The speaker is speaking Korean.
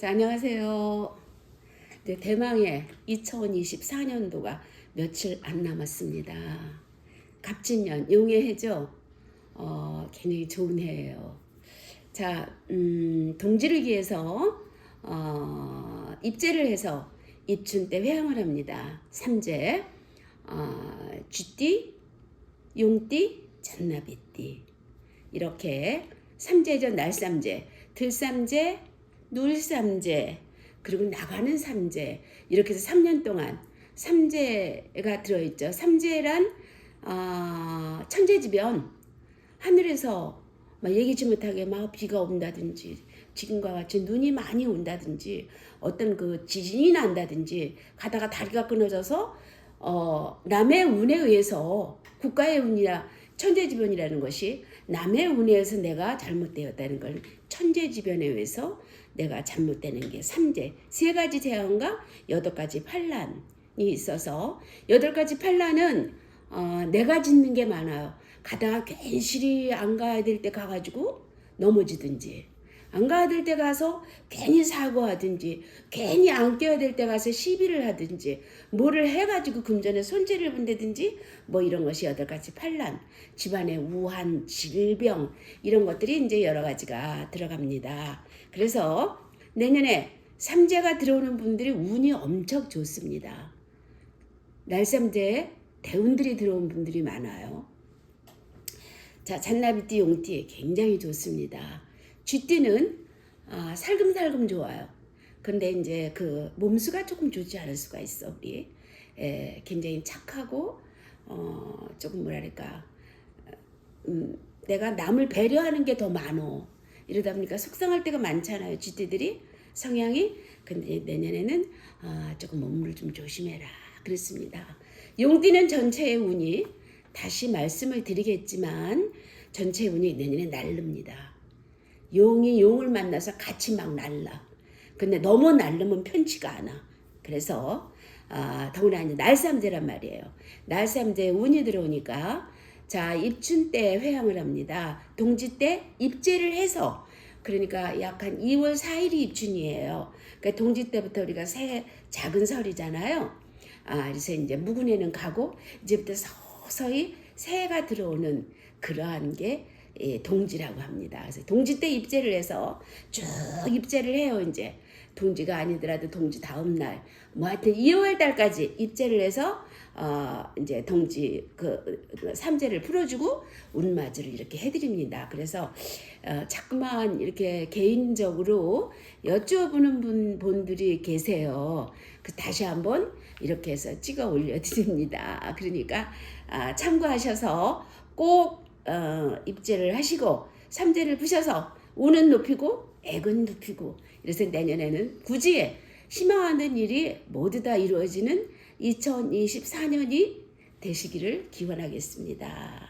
자, 안녕하세요. 네, 대망의 2024년도가 며칠 안 남았습니다. 갑진년, 용의 해죠? 어, 굉장히 좋은 해예요. 자, 음, 동지를 위해서, 어, 입제를 해서 입춘 때 회항을 합니다. 삼재, 어, 쥐띠, 용띠, 잔나비띠. 이렇게 삼재죠, 날삼재, 들삼재, 놀삼재, 그리고 나가는 삼재 이렇게 해서 3년 동안 삼재가 들어있죠. 삼재란 어, 천재지변 하늘에서 막 얘기지 못하게 막 비가 온다든지 지금과 같이 눈이 많이 온다든지 어떤 그 지진이 난다든지 가다가 다리가 끊어져서 어, 남의 운에 의해서 국가의 운이라 천재지변이라는 것이 남의 운에 의해서 내가 잘못되었다는 걸 천재지변에 의해서 내가 잘못되는 게 삼재 세 가지 재앙과 여덟 가지 판란이 있어서 여덟 가지 판란은 어, 내가 짓는 게 많아요. 가다가 괜시리 안 가야 될 때 가가지고 넘어지든지 안 가야 될 때 가서 괜히 사고하든지 괜히 안 껴야 될 때 가서 시비를 하든지 뭐를 해가지고 금전에 손재를 본다든지 뭐 이런 것이 여덟 가지 판란 집안의 우한 질병 이런 것들이 이제 여러 가지가 들어갑니다. 그래서 내년에 삼재가 들어오는 분들이 운이 엄청 좋습니다. 날삼재 대운들이 들어온 분들이 많아요. 자, 잔나비띠, 용띠 굉장히 좋습니다. 쥐띠는 아, 살금살금 좋아요. 근데 이제 그 몸수가 조금 좋지 않을 수가 있어 우리. 에, 굉장히 착하고 어, 조금 뭐랄까 음, 내가 남을 배려하는 게 더 많어. 이러다 보니까 속상할 때가 많잖아요. 쥐띠들이 성향이. 근데 내년에는 아, 조금 몸을 좀 조심해라. 그렇습니다. 용띠는 전체의 운이 다시 말씀을 드리겠지만 전체의 운이 내년에 날릅니다. 용이 용을 만나서 같이 막 날라. 근데 너무 날르면 편치가 않아. 그래서 아, 더구나 이제 날삼재란 말이에요. 날삼재 운이 들어오니까 자 입춘 때 회항을 합니다. 동지 때 입제를 해서 그러니까 약 한 2월 4일이 입춘이에요. 그러니까 동지 때부터 우리가 새 작은 설이잖아요. 아 그래서 이제 무근에는 가고 이제부터 서서히 새해가 들어오는 그러한 게 예, 동지라고 합니다. 그래서 동지 때 입제를 해서 쭉 입제를 해요. 이제 동지가 아니더라도 동지 다음 날, 뭐 하여튼 2월 달까지 입제를 해서 어 이제 동지 그, 그 삼재를 풀어주고 운마주를 이렇게 해드립니다. 그래서 어, 자꾸만 이렇게 개인적으로 여쭤보는 분 분들이 계세요. 그 다시 한번 이렇게 해서 찍어 올려드립니다. 그러니까 아, 참고하셔서 꼭 어, 입제를 하시고 삼재를 부셔서 운은 높이고 액은 높이고 이래서 내년에는 굳이 희망하는 일이 모두 다 이루어지는 2024년이 되시기를 기원하겠습니다.